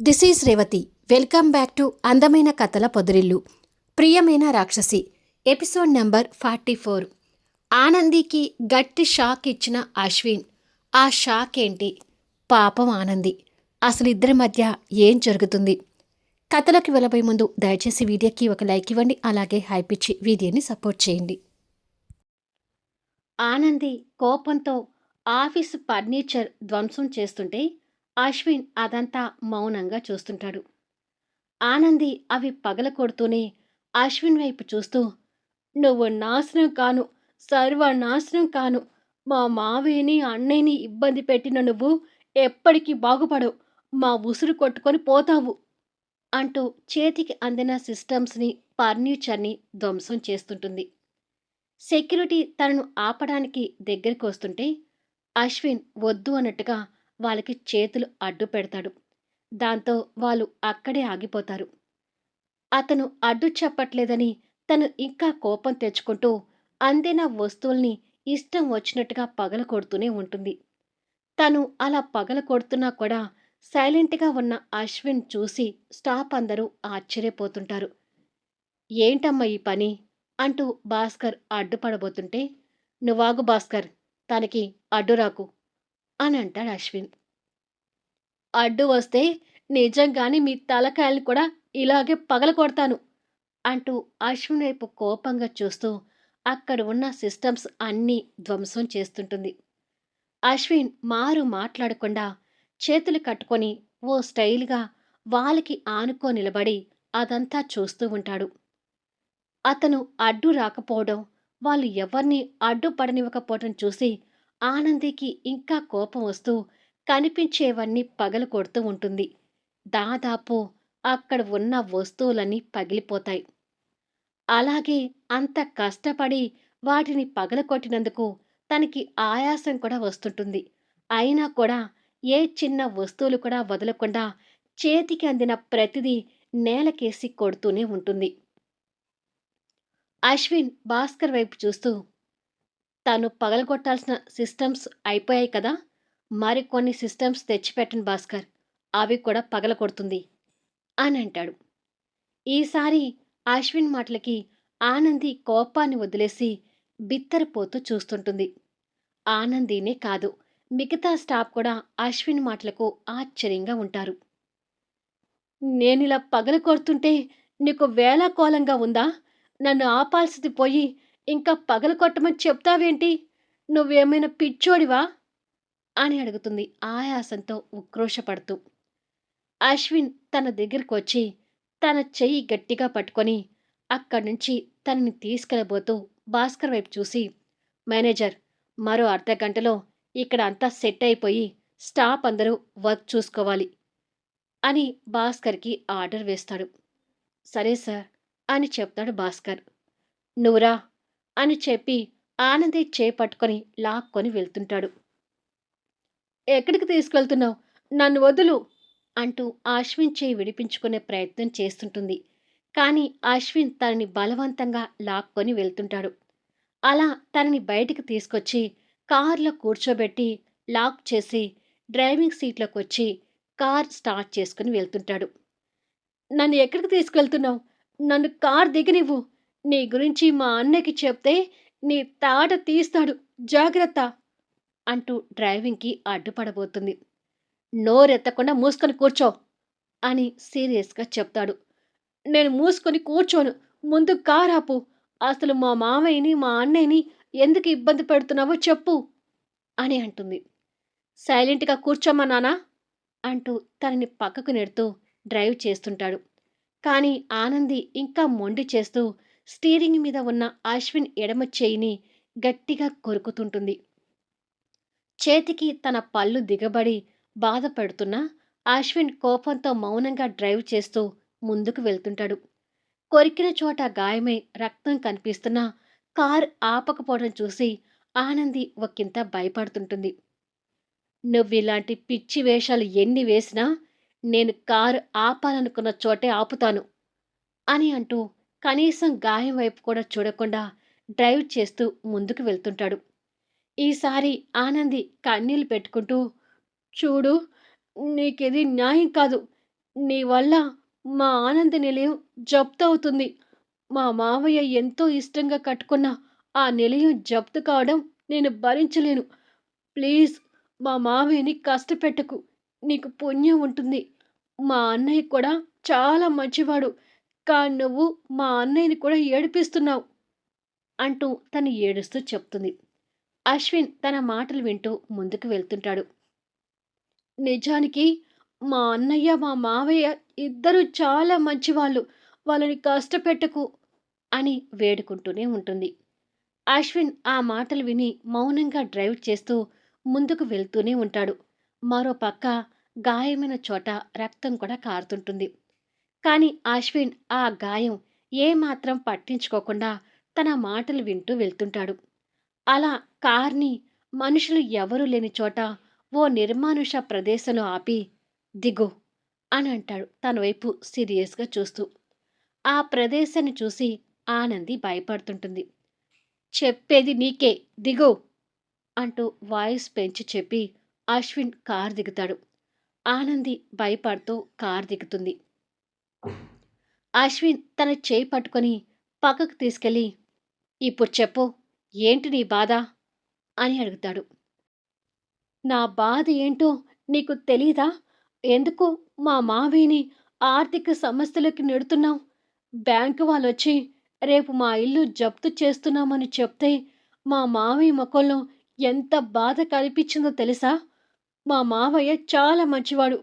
This is Revathi welcome back to అందమైన కథల పొదరిల్లు ప్రియమైన రాక్షసి ఎపిసోడ్ నెంబర్ ఫార్టీ ఫోర్ ఆనందికి గట్టి షాక్ ఇచ్చిన అశ్విన్ ఆ షాక్ ఏంటి పాపం ఆనంది అసలు ఇద్దరి మధ్య ఏం జరుగుతుంది కథలోకి వెళ్ళబోయే ముందు దయచేసి వీడియోకి ఒక లైక్ ఇవ్వండి అలాగే హైప్ ఇచ్చి వీడియోని సపోర్ట్ చేయండి ఆనంది కోపంతో ఆఫీసు ఫర్నిచర్ ధ్వంసం చేస్తుంటే అశ్విన్ అదంతా మౌనంగా చూస్తుంటాడు. ఆనంది అవి పగల కొడుతూనే అశ్విన్ వైపు చూస్తూ నువ్వు నాశనం కాను సర్వ నాశనం కాను. మా మావయ్యని అన్నయ్యని ఇబ్బంది పెట్టిన నువ్వు ఎప్పటికీ బాగుపడవు. మా ఉసురు కొట్టుకొని పోతావు అంటూ చేతికి అందిన సిస్టమ్స్ని ఫర్నిచర్ని ధ్వంసం చేస్తుంటుంది. సెక్యూరిటీ తనను ఆపడానికి దగ్గరికి వస్తుంటే అశ్విన్ వద్దు అన్నట్టుగా వాళ్ళకి చేతులు అడ్డు పెడతాడు. దాంతో వాళ్ళు అక్కడే ఆగిపోతారు. అతను అడ్డు చెప్పట్లేదని తను ఇంకా కోపం తెచ్చుకుంటూ అందిన వస్తువుల్ని ఇష్టం వచ్చినట్టుగా పగల కొడుతూనే ఉంటుంది. తను అలా పగల కొడుతున్నా కూడా సైలెంట్గా ఉన్న అశ్విన్ చూసి స్టాప్ అందరూ ఆశ్చర్యపోతుంటారు. ఏంటమ్మా ఈ పని? అంటూ భాస్కర్ అడ్డుపడబోతుంటే నువ్వాగు భాస్కర్ తనకి అడ్డు రాకు. అని అంటాడు అశ్విన్. అడ్డు వస్తే నిజంగానే మీ తలకాయలు కూడా ఇలాగే పగల కొడతాను అంటూ అశ్విన్ వైపు కోపంగా చూస్తూ అక్కడ ఉన్న సిస్టమ్స్ అన్నీ ధ్వంసం చేస్తుంటుంది. అశ్విన్ మారు మాట్లాడకుండా చేతులు కట్టుకొని ఓ స్టైల్గా వాళ్ళకి ఆనుకో నిలబడి అదంతా చూస్తూ ఉంటాడు. అతను అడ్డు రాకపోవడం వాళ్ళు ఎవరిని అడ్డుపడనివ్వకపోవడం చూసి ఆనందికి ఇంకా కోపం వస్తూ కనిపించేవన్నీ పగలు కొడుతూ ఉంటుంది. దాదాపు అక్కడ ఉన్న వస్తువులన్నీ పగిలిపోతాయి. అలాగే అంత కష్టపడి వాటిని పగలకొట్టినందుకు తనకి ఆయాసం కూడా వస్తుంటుంది. అయినా కూడా ఏ చిన్న వస్తువులు కూడా వదలకుండా చేతికి అందిన ప్రతిదీ నేలకేసి కొడుతూనే ఉంటుంది. అశ్విన్ భాస్కర్ వైపు చూస్తూ తాను పగలగొట్టాల్సిన సిస్టమ్స్ అయిపోయాయి కదా. మరికొన్ని సిస్టమ్స్ తెచ్చిపెట్టను భాస్కర్. అవి కూడా పగల కొడుతుంది అని అంటాడు. ఈసారి అశ్విన్ మాటలకి ఆనంది కోపాన్ని వదిలేసి బిత్తరపోతూ చూస్తుంటుంది. ఆనందినే కాదు మిగతా స్టాఫ్ కూడా అశ్విన్ మాటలకు ఆశ్చర్యంగా ఉంటారు. నేనిలా పగల కొడుతుంటే నీకు వేలాకోలంగా ఉందా? నన్ను ఆపాల్సింది పోయి ఇంకా పగల కొట్టమని చెప్తావేంటి? నువ్వేమైనా పిచ్చోడివా? అని అడుగుతుంది ఆయాసంతో ఉక్రోషపడుతూ. అశ్విన్ తన దగ్గరకు వచ్చి తన చెయ్యి గట్టిగా పట్టుకొని అక్కడి నుంచి తనని తీసుకెళ్ళబోతూ భాస్కర్ వైపు చూసి మేనేజర్ మరో అర్ధ గంటలో ఇక్కడ అంతా సెట్ అయిపోయి స్టాఫ్ అందరూ వర్క్ చూసుకోవాలి అని భాస్కర్కి ఆర్డర్ వేస్తాడు. సరే సార్ అని చెప్తాడు భాస్కర్. నువ్వురా అని చెప్పి ఆనంది చేపట్టుకొని లాక్కొని వెళ్తుంటాడు. ఎక్కడికి తీసుకెళ్తున్నావు? నన్ను వదులు అంటూ అశ్విన్ చేయి విడిపించుకునే ప్రయత్నం చేస్తుంటుంది. కానీ అశ్విన్ తనని బలవంతంగా లాక్కొని వెళ్తుంటాడు. అలా తనని బయటికి తీసుకొచ్చి కార్లో కూర్చోబెట్టి లాక్ చేసి డ్రైవింగ్ సీట్లోకి వచ్చి కార్ స్టార్ట్ చేసుకుని వెళ్తుంటాడు. నన్ను ఎక్కడికి తీసుకెళ్తున్నావు? నన్ను కార్ దిగనివ్వు నీ గురించి మా అన్నకి చెప్తే నీ తాట తీస్తాడు. జాగ్రత్త! అంటూ డ్రైవింగ్కి అడ్డుపడబోతుంది. నోరెత్తకుండా మూసుకొని కూర్చో! అని సీరియస్గా చెప్తాడు. నేను మూసుకొని కూర్చోను. ముందు కారాపు ఆపు. అసలు మా మామయ్యని మా అన్నయ్యని ఎందుకు ఇబ్బంది పెడుతున్నావో చెప్పు! అని అంటుంది. సైలెంట్గా కూర్చోమా నానా అంటూ తనని పక్కకు నెడుతూ డ్రైవ్ చేస్తుంటాడు. కానీ ఆనంది ఇంకా మొండి చేస్తూ స్టీరింగ్ మీద ఉన్న అశ్విన్ ఎడమ చేయిని గట్టిగా కొరుకుతుంటుంది. చేతికి తన పళ్ళు దిగబడి బాధపడుతున్న అశ్విన్ కోపంతో మౌనంగా డ్రైవ్ చేస్తూ ముందుకు వెళ్తుంటాడు. కొరికిన చోట గాయమై రక్తం కనిపిస్తున్నా కార్ ఆపకపోవడం చూసి ఆనంది ఒకంత భయపడుతుంటుంది. నువ్విలాంటి పిచ్చి వేషాలు ఎన్ని వేసినా నేను కారు ఆపాలనుకున్న చోటే ఆపుతాను అని అంటూ కనీసం గాయం వైపు కూడా చూడకుండా డ్రైవ్ చేస్తూ ముందుకు వెళ్తుంటాడు ఈసారి ఆనంది కన్నీళ్ళు పెట్టుకుంటూ చూడు నీకిది న్యాయం కాదు నీ వల్ల మా ఆనంద నిలయం జప్తవుతుంది. మా మావయ్య ఎంతో ఇష్టంగా కట్టుకున్న ఆ నిలయం జప్తు కావడం నేను భరించలేను. ప్లీజ్ మా మావయ్యని కష్టపెట్టకు. నీకు పుణ్యం ఉంటుంది. మా అన్నయ్య కూడా చాలా మంచివాడు. కానీ నువ్వు మా అన్నయ్యని కూడా ఏడిపిస్తున్నావు. అంటూ తను ఏడుస్తూ చెప్తుంది. అశ్విన్ తన మాటలు వింటూ ముందుకు వెళ్తుంటాడు. నిజానికి మా అన్నయ్య, మా మావయ్య ఇద్దరూ చాలా మంచివాళ్ళు. వాళ్ళని కష్టపెట్టకు అని వేడుకుంటూనే ఉంటుంది. అశ్విన్ ఆ మాటలు విని మౌనంగా డ్రైవ్ చేస్తూ ముందుకు వెళ్తూనే ఉంటాడు. మరో పక్క గాయమైన చోట రక్తం కూడా కారుతుంటుంది. కానీ అశ్విన్ ఆ గాయం ఏమాత్రం పట్టించుకోకుండా తన మాటలు వింటూ వెళ్తుంటాడు. అలా కార్‌ని మనుషులు ఎవరూ లేని చోట ఓ నిర్మానుష ప్రదేశంలో ఆపి దిగు అని అంటాడు తన వైపు సీరియస్‌గా చూస్తూ. ఆ ప్రదేశాన్ని చూసి ఆనంది భయపడుతుంటుంది. చెప్పేది నీకే దిగు అంటూ వాయిస్ పెంచి చెప్పి అశ్విన్ కారు దిగుతాడు. ఆనంది భయపడుతూ కారు దిగుతుంది. అశ్విన్ తన చేయి పట్టుకొని పక్కకు తీసుకెళ్ళి ఇప్పుడు చెప్పు ఏంటి నీ బాధ అని అడుగుతాడు. నా బాధ ఏంటో నీకు తెలీదా? ఎందుకు మా మావయ్యని ఆర్థిక సమస్యలోకి నెడుతున్నావు? బ్యాంకు వాళ్ళు వచ్చి రేపు మా ఇల్లు జప్తు చేస్తున్నామని చెప్తే మా మావయ్య మొఖంలో ఎంత బాధ కనిపించిందో తెలుసా? మా మావయ్య చాలా మంచివాడు.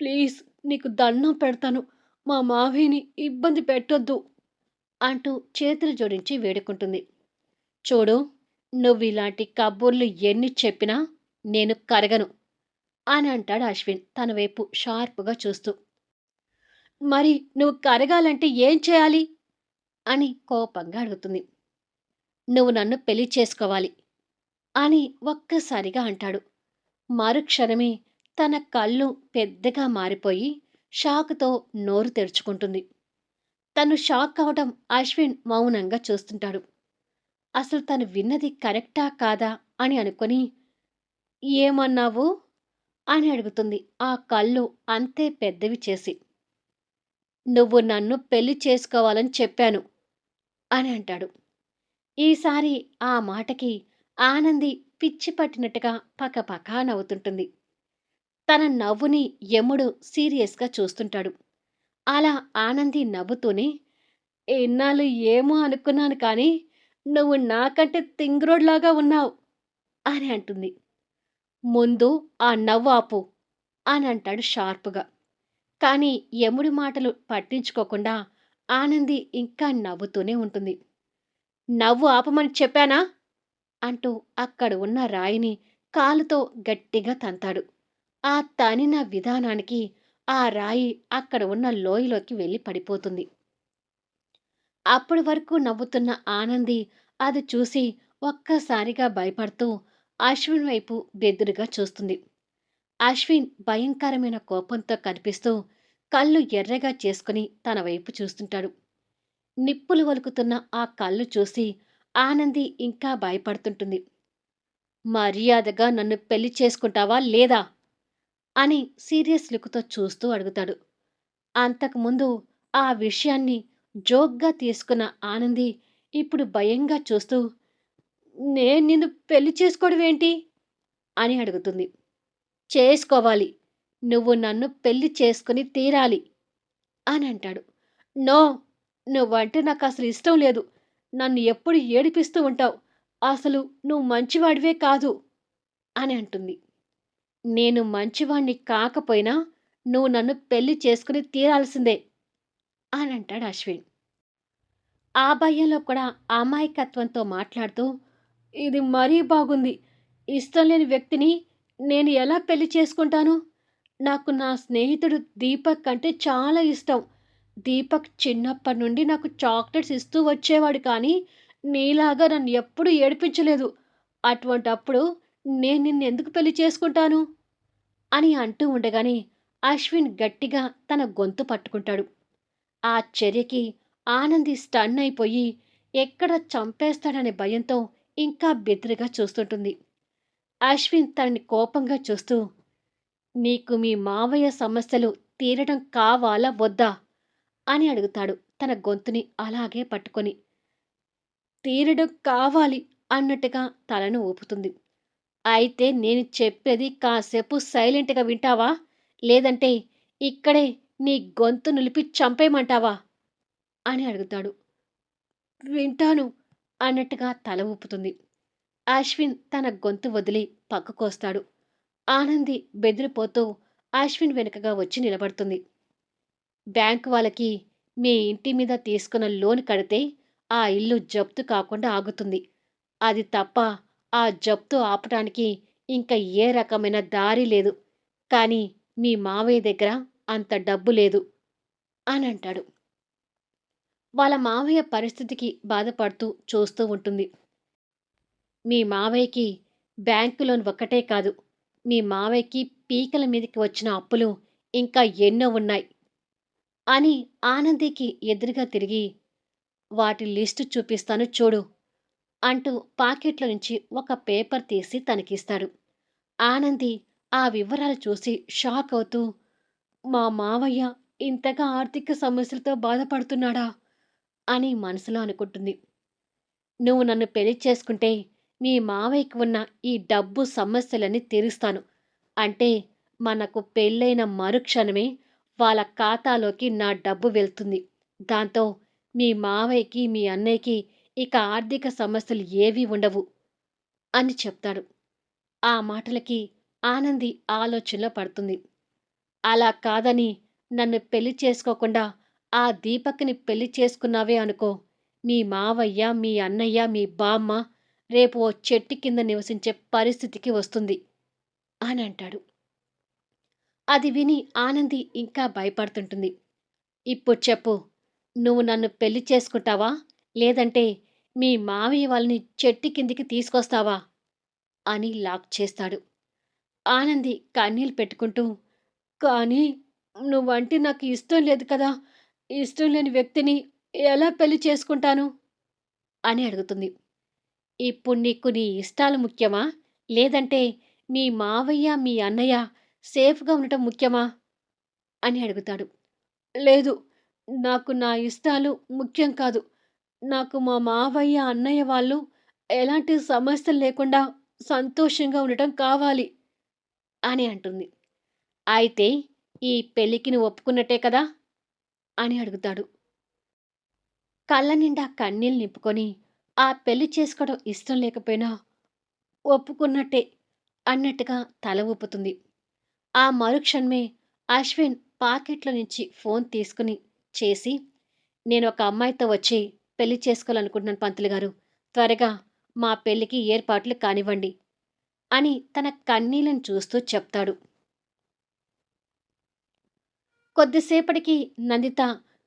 ప్లీజ్ నీకు దండం పెడతాను. మా మావిని ఇబ్బంది పెట్టొద్దు అంటూ చేతులు జోడించి వేడుకుంటుంది. చూడు నువ్వు ఇలాంటి కబుర్లు ఎన్ని చెప్పినా నేను కరగను అని అంటాడు అశ్విన్ తన వైపు షార్ప్‌గా చూస్తూ. మరి నువ్వు కరగాలంటే ఏం చేయాలి? అని కోపంగా అడుగుతుంది. నువ్వు నన్ను పెళ్ళి చేసుకోవాలి అని ఒక్కసారిగా అంటాడు. మరుక్షణమే తన కళ్ళు పెద్దగా మారిపోయి షాక్‌తో నోరు తెరుచుకుంటుంది. తను షాక్ అవ్వడం అశ్విన్ మౌనంగా చూస్తుంటాడు. అసలు తను విన్నది కరెక్టా కాదా అని అనుకొని ఏమన్నావు? అని అడుగుతుంది ఆ కళ్ళు అంతే పెద్దవి చేసి. నువ్వు నన్ను పెళ్ళి చేసుకోవాలని చెప్పాను అని అంటాడు. ఈసారి ఆ మాటకి ఆనంది పిచ్చి పట్టినట్టుగా పక్కపక్క నవ్వుతుంటుంది. తన నవ్వుని యముడు సీరియస్‌గా చూస్తుంటాడు. అలా ఆనంది నవ్వుతూనే ఇన్నాళ్ళు ఏమో అనుకున్నాను కానీ నువ్వు నాకంటే తింగ్రోడ్‌లాగా ఉన్నావు అని అంటుంది. ముందు ఆ నవ్వు ఆపు అని అంటాడు షార్ప్‌గా. కానీ యముడి మాటలు పట్టించుకోకుండా ఆనంది ఇంకా నవ్వుతూనే ఉంటుంది. నవ్వు ఆపమని చెప్పానా? అంటూ అక్కడ ఉన్న రాయిని కాలుతో గట్టిగా తంతాడు. ఆ తనిన విధానానికి ఆ రాయి అక్కడ ఉన్న లోయలోకి వెళ్ళి పడిపోతుంది. అప్పటి వరకు నవ్వుతున్న ఆనంది అది చూసి ఒక్కసారిగా భయపడుతూ అశ్విన్ వైపు బెదురుగా చూస్తుంది. అశ్విన్ భయంకరమైన కోపంతో కనిపిస్తూ కళ్ళు ఎర్రగా చేసుకుని తన వైపు చూస్తుంటాడు. నిప్పులు వలుకుతున్న ఆ కళ్ళు చూసి ఆనంది ఇంకా భయపడుతుంటుంది. మర్యాదగా నన్ను పెళ్ళి చేసుకుంటావా లేదా? అని సీరియస్ లుక్‌తో చూస్తూ అడుగుతాడు. అంతకుముందు ఆ విషయాన్ని జోక్‌గా తీసుకున్న ఆనంది ఇప్పుడు భయంగా చూస్తూ నేను నిన్ను పెళ్ళి చేసుకోవడమేంటి? అని అడుగుతుంది. చేసుకోవాలి. నువ్వు నన్ను పెళ్ళి చేసుకొని తీరాలి అని అంటాడు. నో! నువ్వంటే అసలు ఇష్టం లేదు. నన్ను ఎప్పుడు ఏడిపిస్తూ ఉంటావు. అసలు నువ్వు మంచివాడివే కాదు అని అంటుంది. నేను మంచివాణ్ణి కాకపోయినా నువ్వు నన్ను పెళ్ళి చేసుకుని తీరాల్సిందే అని అంటాడు అశ్విన్. ఆ భయంలో కూడా అమాయకత్వంతో మాట్లాడుతూ ఇది మరీ బాగుంది. ఇష్టం లేని వ్యక్తిని నేను ఎలా పెళ్ళి చేసుకుంటాను? నాకు నా స్నేహితుడు దీపక్ అంటే చాలా ఇష్టం. దీపక్ చిన్నప్పటి నుండి నాకు చాక్లెట్స్ ఇస్తూ వచ్చేవాడు కానీ నీలాగా నన్ను ఎప్పుడూ ఏడిపించలేదు. అటువంటప్పుడు నేను నిన్నెందుకు పెళ్ళి చేసుకుంటాను? అని అంటూ ఉండగానే అశ్విన్ గట్టిగా తన గొంతు పట్టుకుంటాడు. ఆ చర్యకి ఆనంది స్టన్ అయిపోయి ఎక్కడ చంపేస్తాడనే భయంతో ఇంకా బెదిరిగా చూస్తుంటుంది. అశ్విన్ తనని కోపంగా చూస్తూ నీకు మీ మావయ్య సమస్యలు తీరడం కావాలా వద్దా అని అడుగుతాడు తన గొంతుని అలాగే పట్టుకొని తీరడం కావాలి అన్నట్టుగా తలను ఊపుతుంది అయితే నేను చెప్పేది కాసేపు సైలెంట్గా వింటావా? లేదంటే ఇక్కడే నీ గొంతు నిలిపి చంపేయమంటావా? అని అడుగుతాడు. వింటాను అన్నట్టుగా తల ఊపుతుంది. అశ్విన్ తన గొంతు వదిలి పక్కకొస్తాడు. ఆనంది బెదిరిపోతూ అశ్విన్ వెనుకగా వచ్చి నిలబడుతుంది. బ్యాంకు వాళ్ళకి మీ ఇంటి మీద తీసుకున్న లోన్ కడితే ఆ ఇల్లు జప్తు కాకుండా ఆగుతుంది. అది తప్ప ఆ జప్తు ఆపటానికి ఇంకా ఏ రకమైన దారి లేదు. కానీ మీ మావయ్య దగ్గర అంత డబ్బు లేదు అని అంటాడు. వాళ్ళ మావయ్య పరిస్థితికి బాధపడుతూ చూస్తూ ఉంటుంది. మీ మావయ్యకి బ్యాంకు లోన్ ఒక్కటే కాదు. మీ మావయ్యకి పీకల మీదకి వచ్చిన అప్పులు ఇంకా ఎన్నో ఉన్నాయి అని ఆనందికి ఎదురుగా తిరిగి వాటి లిస్టు చూపిస్తాను చూడు. అంటూ పాకెట్లో నుంచి ఒక పేపర్ తీసి తనకిస్తాడు. ఆనంది ఆ వివరాలు చూసి షాక్ అవుతూ మా మావయ్య ఇంతగా ఆర్థిక సమస్యలతో బాధపడుతున్నాడా? అని మనసులో అనుకుంటుంది. నువ్వు నన్ను పెళ్ళి చేసుకుంటే మీ మావయ్యకి ఉన్న ఈ డబ్బు సమస్యలన్నీ తీరుస్తాను. అంటే మనకు పెళ్ళైన మరుక్షణమే వాళ్ళ ఖాతాలోకి నా డబ్బు వెళ్తుంది. దాంతో మీ మావయ్యకి మీ అన్నయ్యకి ఇక ఆర్థిక సమస్యలు ఏవీ ఉండవు అని చెప్తాడు. ఆ మాటలకి ఆనంది ఆలోచనలో పడుతుంది. అలా కాదని నన్ను పెళ్ళి చేసుకోకుండా ఆ దీపక్ని పెళ్ళి చేసుకున్నావే అనుకో. మీ మావయ్య మీ అన్నయ్య మీ బామ్మ రేపు ఓ చెట్టు కింద నివసించే పరిస్థితికి వస్తుంది అని అంటాడు. అది విని ఆనంది ఇంకా భయపడుతుంటుంది. ఇప్పుడు చెప్పు నువ్వు నన్ను పెళ్ళి చేసుకుంటావా? లేదంటే మీ మావయ్య వాళ్ళని చెట్టు కిందికి తీసుకొస్తావా? అని లాక్ చేస్తాడు. ఆనంది కన్నీళ్ళు పెట్టుకుంటూ కానీ నువ్వంటే నాకు ఇష్టం లేదు కదా. ఇష్టం లేని వ్యక్తిని ఎలా పెళ్ళి చేసుకుంటాను? అని అడుగుతుంది. ఇప్పుడు నీకు నీ ఇష్టాలు ముఖ్యమా? లేదంటే మీ మావయ్య మీ అన్నయ్య సేఫ్గా ఉండటం ముఖ్యమా? అని అడుగుతాడు. లేదు నాకు నా ఇష్టాలు ముఖ్యం కాదు. నాకు మా మావయ్య అన్నయ్య వాళ్ళు ఎలాంటి సమస్యలు లేకుండా సంతోషంగా ఉండటం కావాలి అని అంటుంది. అయితే ఈ పెళ్ళికి నువ్వు ఒప్పుకున్నట్టే కదా అని అడుగుతాడు. కళ్ళ నిండా కన్నీళ్ళు నింపుకొని ఆ పెళ్ళి చేసుకోవడం ఇష్టం లేకపోయినా ఒప్పుకున్నట్టే అన్నట్టుగా తల ఊపుతుంది. ఆ మరుక్షణమే అశ్విన్ పాకెట్లో నుంచి ఫోన్ తీసుకుని చేసి నేను ఒక అమ్మాయితో వచ్చి పెళ్ళి చేసుకోవాలనుకుంటున్నాను పంతులు గారు. త్వరగా మా పెళ్ళికి ఏర్పాట్లు కానివ్వండి అని తన కన్నీళ్ళను చూస్తూ చెప్తాడు. కొద్దిసేపటికి నందిత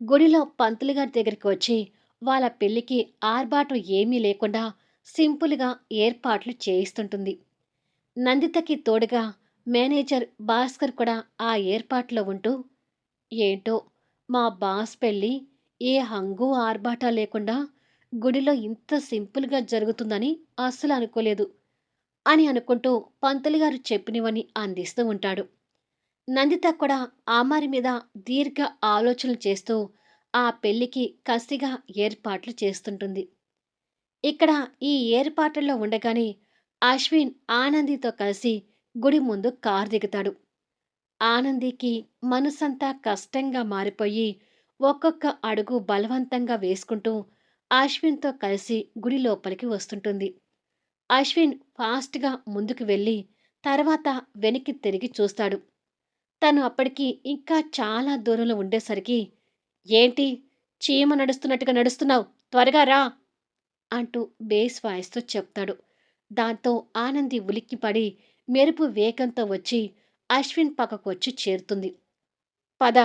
గుడిలో పంతులు గారి దగ్గరికి వచ్చి వాళ్ళ పెళ్ళికి ఆర్భాటం ఏమీ లేకుండా సింపుల్గా ఏర్పాట్లు చేయిస్తుంటుంది. నందితకి తోడుగా మేనేజర్ భాస్కర్ కూడా ఆ ఏర్పాట్లో ఉంటూ ఏంటో మా బాస్ పెళ్ళి ఏ హంగు ఆర్భాట లేకుండా గుడిలో ఇంత సింపుల్గా జరుగుతుందని అస్సలు అనుకోలేదు అని అనుకుంటూ పంతులు గారు చెప్పినవని అందిస్తూ ఉంటాడు. నందిత కూడా ఆమారి మీద దీర్ఘ ఆలోచనలు చేస్తూ ఆ పెళ్ళికి కసిగా ఏర్పాట్లు చేస్తుంటుంది. ఇక్కడ ఈ ఏర్పాట్లలో ఉండగానే అశ్విన్ ఆనందితో కలిసి గుడి ముందు కారు దిగుతాడు. ఆనందికి మనసంతా కష్టంగా మారిపోయి ఒక్కొక్క అడుగు బలవంతంగా వేసుకుంటూ అశ్విన్తో కలిసి గుడి లోపలికి వస్తుంటుంది. అశ్విన్ ఫాస్ట్గా ముందుకు వెళ్ళి తర్వాత వెనక్కి తిరిగి చూస్తాడు. తను అప్పటికి ఇంకా చాలా దూరంలో ఉండేసరికి ఏంటి? చీమ నడుస్తున్నట్టుగా నడుస్తున్నావు. త్వరగా రా! అంటూ బేస్ వాయిస్తో చెప్తాడు. దాంతో ఆనంది ఉలిక్కిపడి మెరుపు వేగంతో వచ్చి అశ్విన్ పక్కకు వచ్చి చేరుతుంది. పద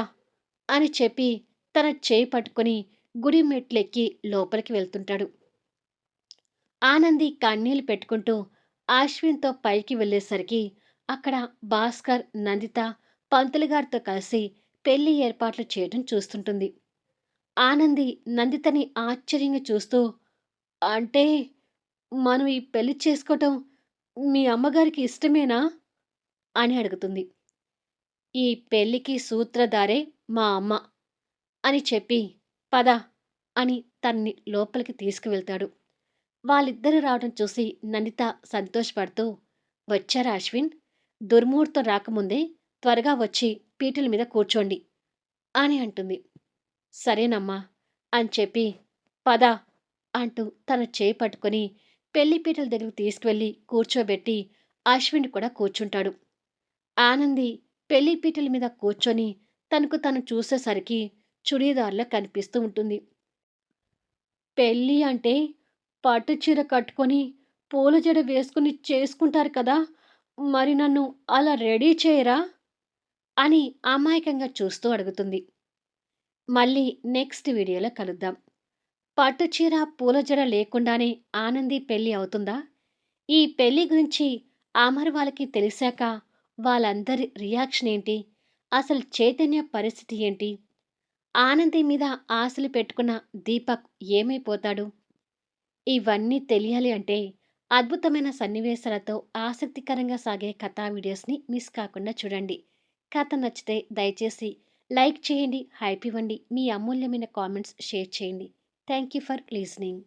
అని చెప్పి తన చేయి పట్టుకొని గుడి మెట్లెక్కి లోపలికి వెళ్తుంటాడు. ఆనంది కన్నీళ్ళు పెట్టుకుంటూ అశ్విన్తో పైకి వెళ్ళేసరికి అక్కడ భాస్కర్ నందిత పంతులు గారితో కలిసి పెళ్ళి ఏర్పాట్లు చేయడం చూస్తుంటుంది. ఆనంది నందితని ఆశ్చర్యంగా చూస్తూ అంటే మనం ఈ పెళ్ళి చేసుకోవటం మీ అమ్మగారికి ఇష్టమేనా? అని అడుగుతుంది. ఈ పెళ్ళికి సూత్రధారే మా అమ్మ. అని చెప్పి పద అని తన్ని లోపలికి తీసుకువెళ్తాడు. వాళ్ళిద్దరూ రావడం చూసి నందిత సంతోషపడుతూ వచ్చారా అశ్విన్? దుర్ముహూర్తం రాకముందే త్వరగా వచ్చి పీటల మీద కూర్చోండి అని అంటుంది. సరేనమ్మా అని చెప్పి పద అంటూ తన చేయి పట్టుకొని పెళ్ళి పీటల దగ్గరికి తీసుకువెళ్ళి కూర్చోబెట్టి అశ్విన్ కూడా కూర్చుంటాడు. ఆనంది పెళ్ళి పీటల మీద కూర్చొని తనకు తను చూసేసరికి చుడీదార్లా కనిపిస్తూ ఉంటుంది. పెళ్ళి అంటే పట్టు చీర కట్టుకొని పూల జడ వేసుకుని చేసుకుంటారు కదా మరి నన్ను అలా రెడీ చేయరా? అని అమాయకంగా చూస్తూ అడుగుతుంది. మళ్ళీ నెక్స్ట్ వీడియోలో కలుద్దాం. పట్టు చీర పూల జడ లేకుండానే ఆనంది పెళ్ళి అవుతుందా? ఈ పెళ్ళి గురించి అమర్ వాళ్ళకి తెలిసాక వాళ్ళందరి రియాక్షన్ ఏంటి? అసలు చైతన్య పరిస్థితి ఏంటి? ఆనంది మీద ఆశలు పెట్టుకున్న దీపక్ ఏమైపోతాడు? ఇవన్నీ తెలియాలి అంటే అద్భుతమైన సన్నివేశాలతో ఆసక్తికరంగా సాగే కథా వీడియోస్ని మిస్ కాకుండా చూడండి. కథ నచ్చితే దయచేసి లైక్ చేయండి హైప్ ఇవ్వండి మీ అమూల్యమైన కామెంట్స్ షేర్ చేయండి. Thank you for listening